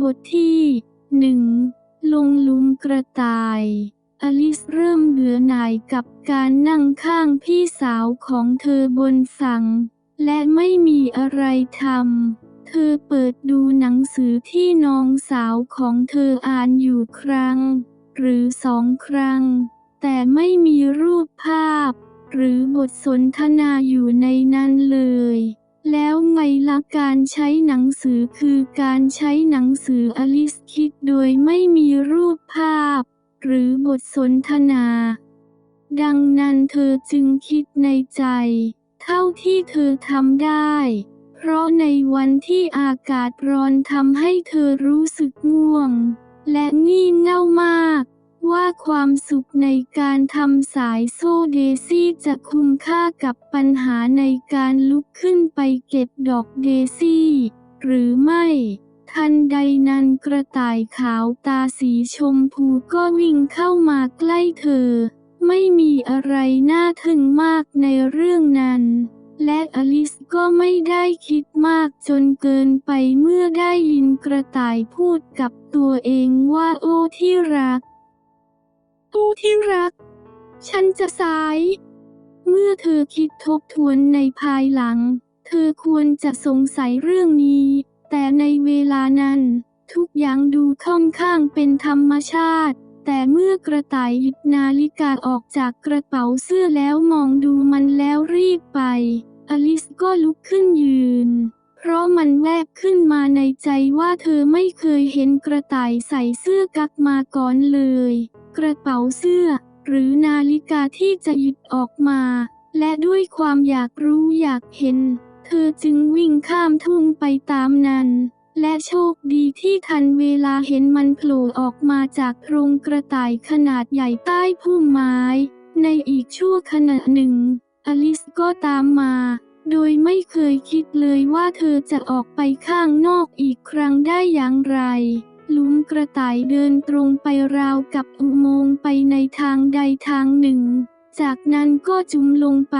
บทที่หนึ่งลงลุมกระต่าย อลิสเริ่มเบื่อหน่ายกับการนั่งข้างพี่สาวของเธอบนฝั่งและไม่มีอะไรทำ เธอเปิดดูหนังสือที่น้องสาวของเธออ่านอยู่ครั้ง หรือสองครั้ง แต่ไม่มีรูปภาพ หรือบทสนทนาอยู่ในนั้นเลย แล้วไงละการใช้หนังสือคือการใช้หนังสืออลิสคิดโดยไม่มีรูปภาพ หรือบทสนทนา ดังนั้นเธอจึงคิดในใจ เท่าที่เธอทำได้ เพราะในวันที่อากาศร้อนทำให้เธอรู้สึกง่วง และงี่เง่ามาก ว่าความสุขในการทำสายโซ่เดซี่จะคุ้มค่ากับปัญหาในการลุกขึ้นไปเก็บดอกเดซี่ หรือไม่ ทันใดนั้นกระต่ายขาวตาสีชมพูก็วิ่งเข้ามาใกล้เธอ ไม่มีอะไรน่าทึ่งมากในเรื่องนั้นและอลิสก็ไม่ได้คิดมากจนเกินไปเมื่อได้ยินกระต่ายพูดกับตัวเองว่าโอ้ที่รัก โอ้ที่รัก ฉันจะสาย เมื่อเธอคิดทบทวนในภายหลัง เธอควรจะสงสัยเรื่องนี้ แต่ในเวลานั้น ทุกอย่างดูค่อนข้างเป็นธรรมชาติ แต่เมื่อกระต่ายหยิบนาฬิกาออกจากกระเป๋าเสื้อแล้วมองดูมันแล้วรีบไป อลิสก็ลุกขึ้นยืนเพราะมันแวบขึ้นมาในใจว่าเธอไม่เคยเห็นกระต่ายใส่เสื้อกั๊กมาก่อนเลย กระเป๋าเสื้อ หรือนาฬิกาที่จะหยิบออกมา และด้วยความอยากรู้อยากเห็น เธอจึงวิ่งข้ามทุ่งไปตามนั้น และโชคดีที่ทันเวลาเห็นมันโผล่ออกมาจากโพรงกระต่ายขนาดใหญ่ใต้พุ่มไม้ ในอีกชั่วขณะหนึ่ง อลิสก็ตามมาโดยไม่เคยคิดเลยว่าเธอจะออกไปข้างนอกอีกครั้งได้อย่างไร ลุมกระต่ายเดินตรงไปราวกับอุโมงค์ไปในทางใดทางหนึ่ง จากนั้นก็จุ่มลงไป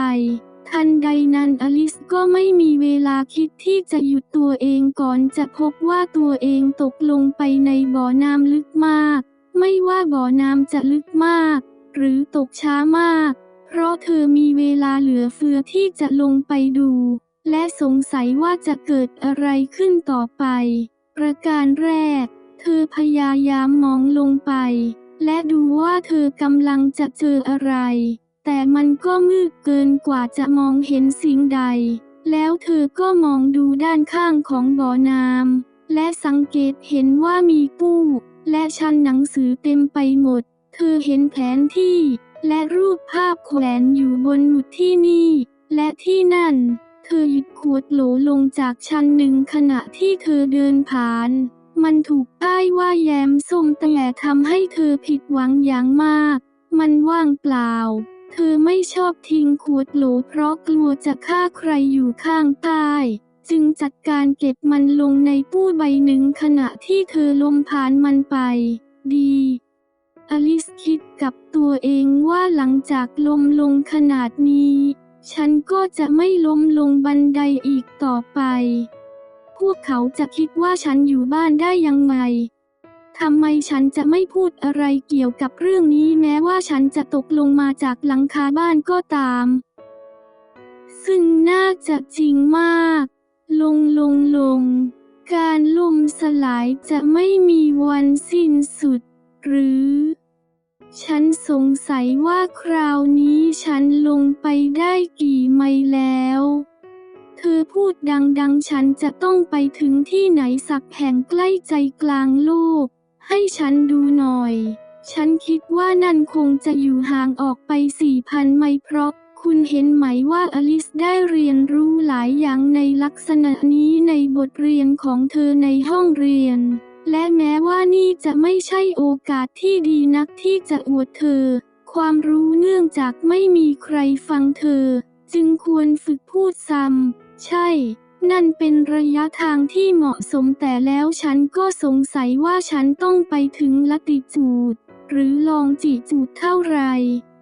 ทันใดนั้นอลิสก็ไม่มีเวลาคิดที่จะหยุดตัวเองก่อนจะพบว่าตัวเองตกลงไปในบ่อน้ำลึกมาก ไม่ว่าบ่อน้ำจะลึกมาก หรือตกช้ามาก เพราะเธอมีเวลาเหลือเฟือที่จะลงไปดู และสงสัยว่าจะเกิดอะไรขึ้นต่อไป ประการแรก เธอพยายามมองลงไป และดูว่าเธอกำลังจะเจออะไร แต่มันก็มืดเกินกว่าจะมองเห็นสิ่งใด แล้วเธอก็มองดูด้านข้างของบ่อน้ำและสังเกตเห็นว่ามีปู้และชั้นหนังสือเต็มไปหมด เธอเห็นแผนที่ และรูปภาพแขวนอยู่บนหมุดที่นี่ และที่นั่น เธอหยุดขวดโหลลงจากชั้นหนึ่งขณะที่เธอเดินผ่าน มันถูกป้ายว่าแยมส้มแต่ทำให้เธอผิดหวังอย่างมาก มันว่างเปล่า เธอไม่ชอบทิ้งขวดโหลเพราะกลัวจะฆ่าใครอยู่ข้างใต้จึงจัดการเก็บมันลงในตู้ใบหนึ่งขณะที่เธอลมผ่านมันไป ดี อลิสคิดกับตัวเองว่าหลังจากลมลงขนาดนี้ ฉันก็จะไม่ล้มลงบันไดอีกต่อไป พวกเขาจะคิดว่าฉันอยู่บ้านได้ยังไงทำไมฉันจะไม่พูดอะไรเกี่ยวกับเรื่องนี้แม้ว่าฉันจะตกลงมาจากหลังคาบ้านก็ตาม ซึ่งน่าจะจริงมาก ลงลงลง การล่มสลายจะไม่มีวันสิ้นสุด หรือ ฉันสงสัยว่าคราวนี้ฉันลงไปได้กี่ไมล์แล้ว เธอพูดดังๆ ฉันจะต้องไปถึงที่ไหนสักแห่งใกล้ใจกลางโลก ให้ฉันดูหน่อย ฉันคิดว่านั่นคงจะอยู่ห่างออกไปสี่พันไมล์เพราะคุณเห็นไหมว่าอลิสได้เรียนรู้หลายอย่างในลักษณะนี้ในบทเรียนของเธอในห้องเรียน และแม้ว่านี่จะไม่ใช่โอกาสที่ดีนักที่จะอวดเธอ ความรู้เนื่องจากไม่มีใครฟังเธอ จึงควรฝึกพูดซ้ำ ใช่ นั่นเป็นระยะทางที่เหมาะสมแต่แล้วฉันก็สงสัยว่าฉันต้องไปถึงละติจูด หรือลองจิจูดเท่าไหร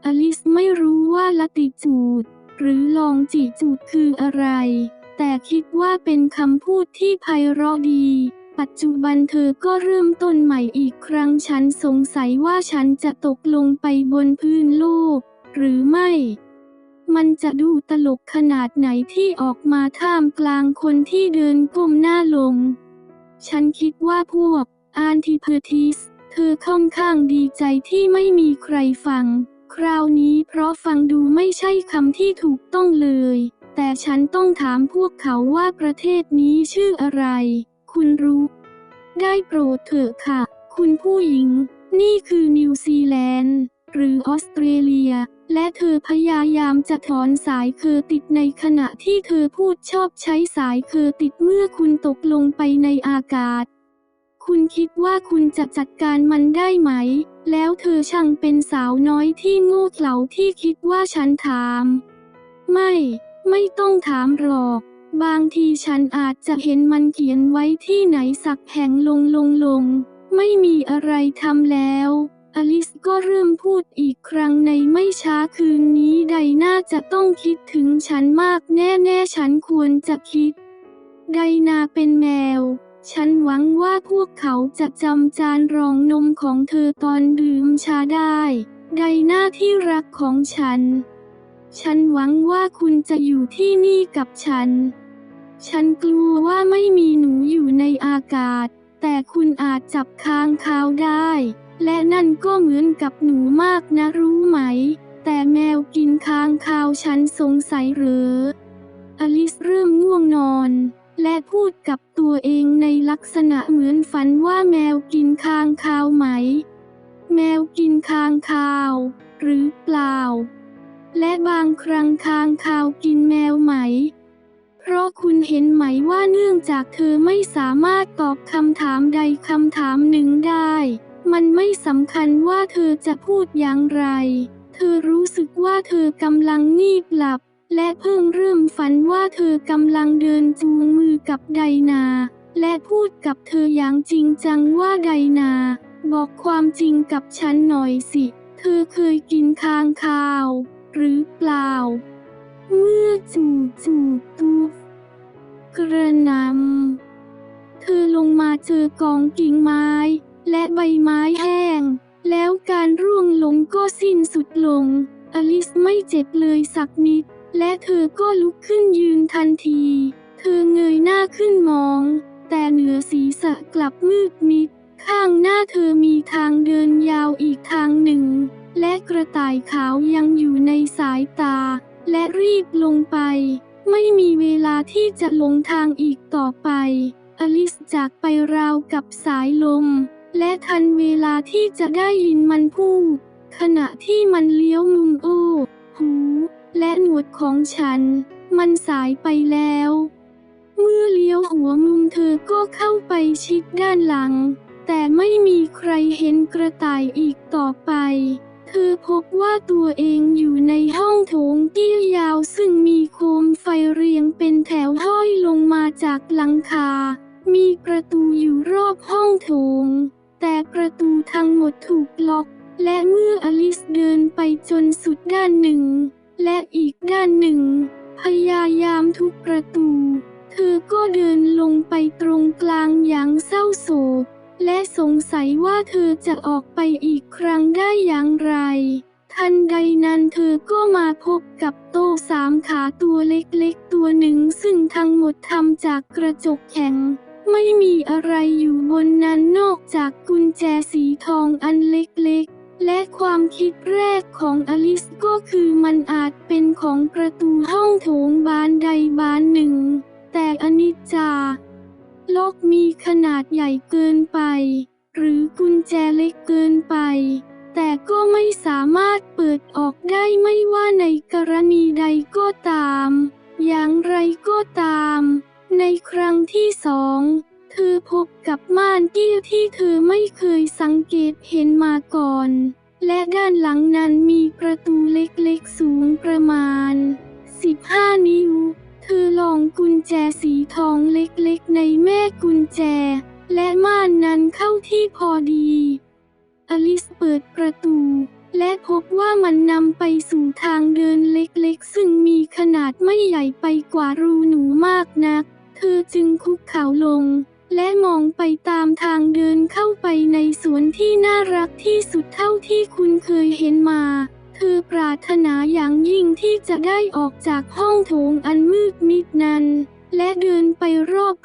อลิสไม่รู้ว่าละติจูด หรือลองจิจูดคืออะไร แต่คิดว่าเป็นคำพูดที่ไพเราะดีปัจจุบันเธอก็เริ่มต้นใหม่อีกครั้งฉันสงสัยว่าฉันจะตกลงไปบนพื้นโลก หรือไม่ มันจะดูตลกขนาดไหนที่ออกมาท่ามกลางคนที่เดินก้มหน้าลง ฉันคิดว่าพวกอันทิเพอร์ทิสเธอค่อนข้างดีใจที่ไม่มีใครฟัง คราวนี้เพราะฟังดูไม่ใช่คำที่ถูกต้องเลย แต่ฉันต้องถามพวกเขาว่าประเทศนี้ชื่ออะไร คุณรู้ ได้โปรดเถอะค่ะ คุณผู้หญิง นี่คือนิวซีแลนด์ หรือออสเตรเลีย และเธอพยายามจะถอนสายเคอติดในขณะที่เธอพูดชอบใช้สายเคอติดเมื่อคุณตกลงไปในอากาศ คุณคิดว่าคุณจะจัดการมันได้ไหม แล้วเธอช่างเป็นสาวน้อยที่โง่เขลาที่คิดว่าฉันถาม ไม่ ไม่ต้องถามหรอกบางทีฉันอาจจะเห็นมันเขียนไว้ที่ไหนสักแห่งลงลงลง ไม่มีอะไรทำแล้ว อลิสก็เริ่มพูดอีกครั้งในไม่ช้าคืนนี้ไดน่าจะต้องคิดถึงฉันมากแน่ๆ ฉันควรจะคิด ไดนาเป็นแมว ฉันหวังว่าพวกเขาจะจำจานรองนมของเธอตอนดื่มชาได้ ไดนาที่รักของฉัน ฉันหวังว่าคุณจะอยู่ที่นี่กับฉัน ฉันกลัวว่าไม่มีหนูอยู่ในอากาศ แต่คุณอาจจับค้างคาวได้ และนั่นก็เหมือนกับหนูมากนะรู้ไหม แต่แมวกินค้างคาวฉันสงสัยเหรืออลิสเริ่มง่วงนอน และพูดกับตัวเองในลักษณะเหมือนฝันว่าแมวกินค้างคาวไหม แมวกินค้างคาว หรือเปล่า และบางครั้งค้างคาวกินแมวไหมเพราะคุณเห็นไหมว่าเนื่องจากเธอไม่สามารถตอบคำถามใดคำถามหนึ่งได้ มันไม่สำคัญว่าเธอจะพูดอย่างไร เธอรู้สึกว่าเธอกำลังงีบหลับ และเพิ่งเริ่มฝันว่าเธอกำลังเดินจูงมือกับไดนา และพูดกับเธออย่างจริงจังว่าไดนา บอกความจริงกับฉันหน่อยสิ เธอเคยกินค้างคาว หรือเปล่า เมื่อจูจูตูกระนำเธอลงมาเจอกองกิ่งไม้ และใบไม้แห้ง แล้วการร่วงลงก็สิ้นสุดลง อลิสไม่เจ็บเลยสักนิด และเธอก็ลุกขึ้นยืนทันที เธอเงยหน้าขึ้นมอง แต่เหนือศีรษะกลับมืดมิด ข้างหน้าเธอมีทางเดินยาวอีกทางหนึ่ง และกระต่ายขาวยังอยู่ในสายตา และรีบลงไป ไม่มีเวลาที่จะหลงทางอีกต่อไป อลิสจากไปราวกับสายลม และทันเวลาที่จะได้ยินมันพูด ขณะที่มันเลี้ยวมุมโอ้หู และหนวดของฉัน มันสายไปแล้ว เมื่อเลี้ยวหัวมุมเธอก็เข้าไปชิดด้านหลัง แต่ไม่มีใครเห็นกระต่ายอีกต่อไป เธอพบว่าตัวเองอยู่ในห้องโถงเตี้ยยาวซึ่งมีโคมไฟเรียงเป็นแถวห้อยลงมาจากหลังคามีประตูอยู่รอบห้องโถง แต่ประตูทั้งหมดถูกล็อก และเมื่ออลิสเดินไปจนสุดด้านหนึ่ง และอีกด้านหนึ่ง พยายามทุกประตู เธอก็เดินลงไปตรงกลางอย่างเศร้าโศก และสงสัยว่าเธอจะออกไปอีกครั้งได้อย่างไร ทันใดนั้นเธอก็มาพบกับโต๊ะสามขาตัวเล็กๆตัวหนึ่งซึ่งทั้งหมดทำจากกระจกแข็ง ไม่มีอะไรอยู่บนนั้นนอกจากกุญแจสีทองอันเล็กๆ และความคิดแรกของอลิสก็คือมันอาจเป็นของประตูห้องโถงบานใดบานหนึ่ง แต่อนิจจา โลกมีขนาดใหญ่เกินไป หรือกุญแจเล็กเกินไป แต่ก็ไม่สามารถเปิดออกได้ไม่ว่าในกรณีใดก็ตาม อย่างไรก็ตาม ในครั้งที่สองเธอพบกับม่านเกี้ยวที่เธอไม่เคยสังเกตเห็นมาก่อน และด้านหลังนั้นมีประตูเล็กๆสูงประมาณ 15 นิ้ว เธอลองกุญแจสีทองเล็กๆในแม่กุญแจ และม่านนั้นเข้าที่พอดี อลิสเปิดประตู และพบว่ามันนำไปสู่ทางเดินเล็กๆ ซึ่งมีขนาดไม่ใหญ่ไปกว่ารูหนูมากนัก เธอจึงคุกเข่าลง และมองไปตามทางเดินเข้าไปในสวนที่น่ารักที่สุดเท่าที่คุณเคยเห็นมา เธอปรารถนาอย่างยิ่งที่จะได้ออกจากห้องโถงอันมืดมิดนั้น และเดินไป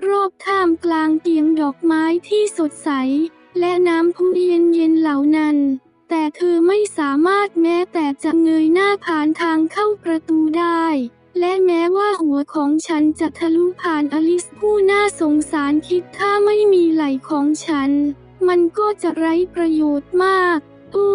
รอบๆท่ามกลางเตียงดอกไม้ที่สดใส และน้ำพุเย็นๆเหล่านั้นแต่เธอไม่สามารถแม้แต่จะเงยหน้าผ่านทางเข้าประตูได้ และแม้ว่าหัวของฉันจะทะลุผ่านอลิสผู้น่าสงสารคิดถ้าไม่มีไหล่ของฉัน มันก็จะไร้ประโยชน์มาก โอ้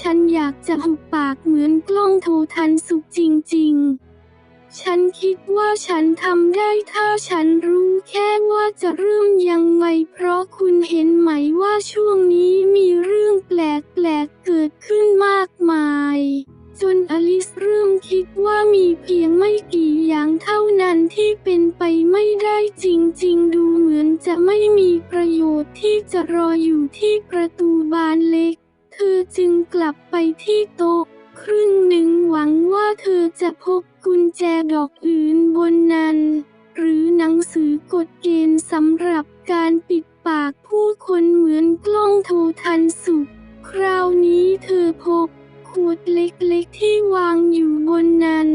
ฉันอยากจะหุบปากเหมือนกล้องโททันสุขจริง ๆฉันคิดว่าฉันทำได้ถ้าฉันรู้แค่ว่าจะเริ่มยังไง เพราะคุณเห็นไหมว่าช่วงนี้มีเรื่องแปลกๆเกิดขึ้นมากมาย จนอลิสเริ่มคิดว่ามีเพียง ที่เป็นไปไม่ได้จริงๆ ดูเหมือนจะไม่มีประโยชน์ที่จะรออยู่ที่ประตูบานเล็ก เธอจึงกลับไปที่โต๊ะ ครึ่งหนึ่งหวังว่าเธอจะพบกุญแจดอกอื่นบนนั้น หรือหนังสือกฎเกณฑ์สำหรับการปิดปากผู้คนเหมือนกล้องโทรทันสุข คราวนี้เธอพบขวดเล็กๆที่วางอยู่บนนั้น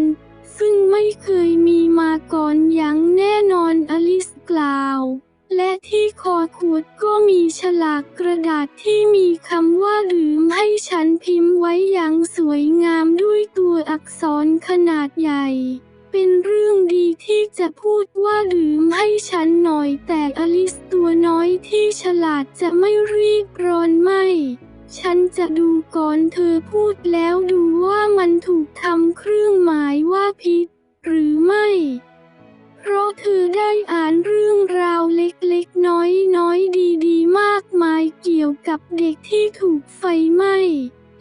เพราะเธอได้อ่านเรื่องราวเล็กๆ น้อยๆ ดีๆ มากมายเกี่ยวกับเด็กที่ถูกไฟไหม้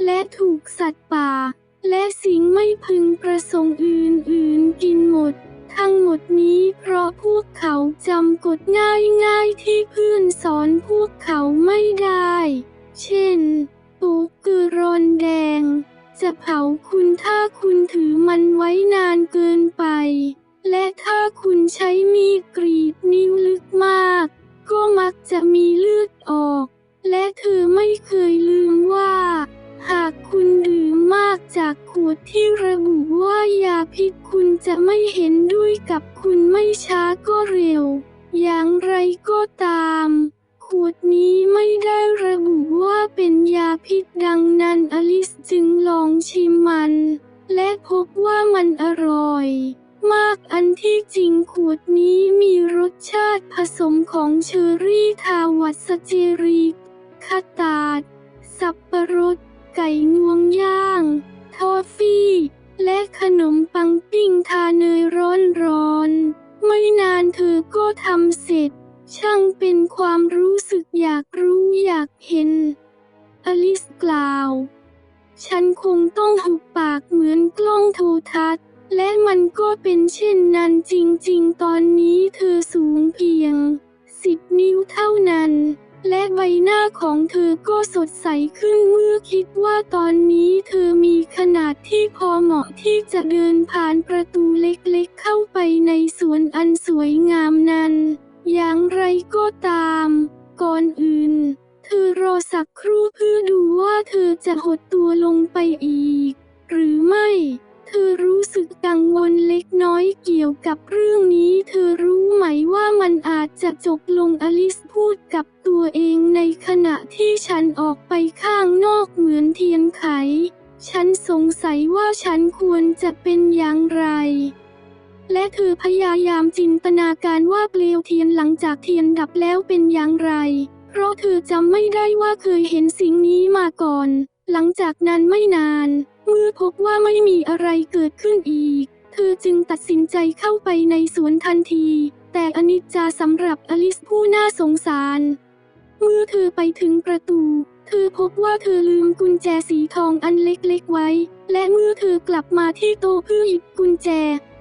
และถูกสัตว์ป่า และสิ่งไม่พึงประสงค์อื่นๆ กินหมด ทั้งหมดนี้เพราะพวกเขาจำกฎง่ายๆ ที่เพื่อนสอนพวกเขาไม่ได้ เช่นปูกือรอนแดง จะเผาคุณถ้าคุณถือมันไว้นานเกินไป และถ้าคุณใช้มีดกรีดนิ้วลึกมาก ก็มักจะมีเลือดออก และเธอไม่เคยลืมว่า หากคุณดื่มมากจากขวดที่ระบุว่ายาพิษคุณจะไม่เห็นด้วยกับคุณไม่ช้าก็เร็ว อย่างไรก็ตามขวดนี้ไม่ได้ระบุว่าเป็นยาพิษดังนั้นอลิสจึงลองชิมมัน และพบว่ามันอร่อย มากอันที่จริงขวดนี้มีรสชาติผสมของเชอร์รี่ทาวัสเจอรี ดว่าตอนนี้เธอมีขนาดที่พอเหมาะที่จะเดินผ่านประตูเล็กๆเข้าไปในสวนอันสวยงามนั้น อย่างไรก็ตาม ก่อนอื่น เธอรอสักครู่เพื่อดูว่าเธอจะหดตัวลงไปอีก หรือไม่ เธอรู้สึกกังวลเล็กน้อยเกี่ยวกับเรื่องนี้ เธอรู้ไหมว่ามันอาจจะจบลงอลิสพูดกับตัวเองในขณะที่ฉันออกไปข้างนอกเหมือนเทียนไข ฉันสงสัยว่าฉันควรจะเป็นอย่างไรและเธอพยายามจินตนาการว่าเปลวเทียนหลังจากเทียนดับแล้วเป็นอย่างไร เพราะเธอจำไม่ได้ว่าเคยเห็นสิ่งนี้มาก่อน หลังจากนั้นไม่นาน เมื่อพบว่าไม่มีอะไรเกิดขึ้นอีก เธอจึงตัดสินใจเข้าไปในสวนทันที แต่อนิจจาสำหรับอลิสผู้น่าสงสาร เมื่อเธอไปถึงประตู เธอพบว่าเธอลืมกุญแจสีทองอันเล็กๆไว้ และเมื่อเธอกลับมาที่โต๊ะเพื่อหยิบกุญแจ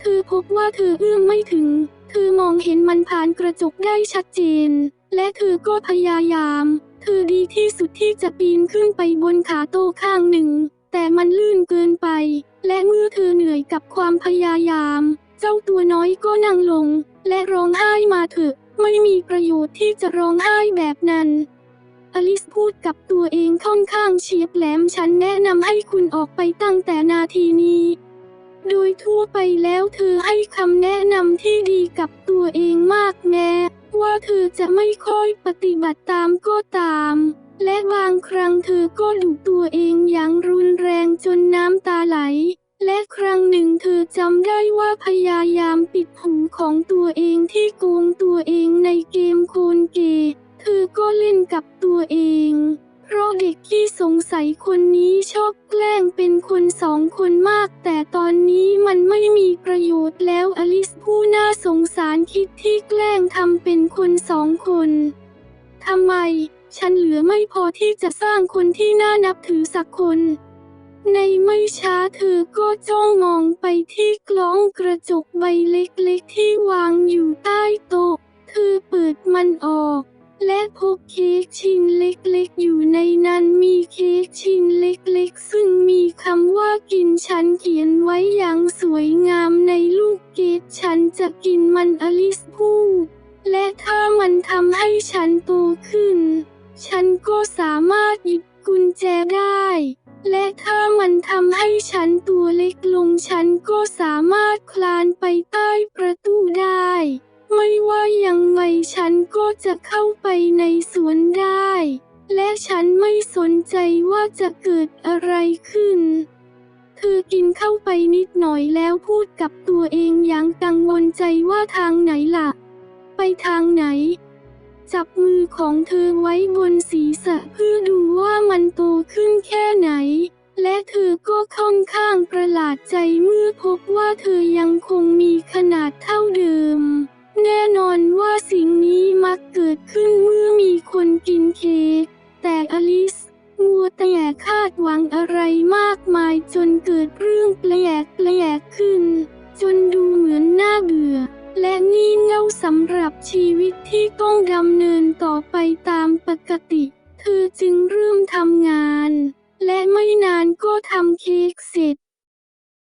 เธอพบว่าเธอเอื้อมไม่ถึง เธอมองเห็นมันผ่านกระจกได้ชัดเจน และเธอก็พยายาม เธอดีที่สุดที่จะปีนขึ้นไปบนขาโต๊ะข้างหนึ่ง แต่มันลื่นเกินไป และเมื่อเธอเหนื่อยกับความพยายาม เจ้าตัวน้อยก็นั่งลง และร้องไห้มาเถอะ ไม่มีประโยชน์ที่จะร้องไห้แบบนั้น อลิสพูดกับตัวเองค่อนข้างเฉียบแหลมฉันแนะนำให้คุณออกไปตั้งแต่นาทีนี้ โดยทั่วไปแล้วเธอให้คำแนะนำที่ดีกับตัวเองมากแม้ ว่าเธอจะไม่ค่อยปฏิบัติตามก็ตาม และบางครั้งเธอก็ดุตัวเองอย่างรุนแรงจนน้ำตาไหล และครั้งหนึ่งเธอจำได้ว่าพยายามปิดหูของตัวเองที่โกงตัวเองในเกมโคนเก เธอก็เล่นกับตัวเอง เพราะเด็กที่สงสัยคนนี้ชอบแกล้งเป็นคนสองคนมาก แต่ตอนนี้มันไม่มีประโยชน์แล้วอลิสผู้น่าสงสารคิดที่แกล้งทำเป็นคนสองคนทำไม ฉันเหลือไม่พอที่จะสร้างคนที่น่านับถือสักคน ในไม่ช้าเธอก็จ้องมองไปที่กล้องกระจกใบเล็กๆที่วางอยู่ใต้โต๊ะ เธอเปิดมันออก และพบเค้กชิ้นเล็กๆ อยู่ในนั้นมีเค้กชิ้นเล็กๆ ซึ่งมีคำว่ากินฉันเขียนไว้อย่างสวยงามในลูกเกดฉันจะกินมันอลิสพูดและถ้ามันทำให้ฉันโตขึ้น ฉันก็สามารถหยิบกุญแจได้ และถ้ามันทำให้ฉันตัวเล็กลงฉันก็สามารถคลานไปใต้ประตูได้ ไม่ว่ายังไงฉันก็จะเข้าไปในสวนได้ และฉันไม่สนใจว่าจะเกิดอะไรขึ้น เธอกินเข้าไปนิดหน่อยแล้วพูดกับตัวเองอย่างกังวลใจว่าทางไหนล่ะ ไปทางไหน จับมือของเธอไว้บนศีรษะเพื่อดูว่ามันโตขึ้นแค่ไหนและเธอก็ค่อนข้างประหลาดใจเมื่อพบว่าเธอยังคงมีขนาดเท่าเดิม แน่นอนว่าสิ่งนี้มักเกิดขึ้นเมื่อมีคนกินเค้กแต่อลิสมัวแต่คาดหวังอะไรมากมายจนเกิดเรื่องแปลกแปลกขึ้น จนดูเหมือนน่าเบื่อ และงี่เง่าสำหรับชีวิตที่ต้องดำเนินต่อไปตามปกติ เธอจึงเริ่มทำงาน และไม่นานก็ทำเค้กเสร็จ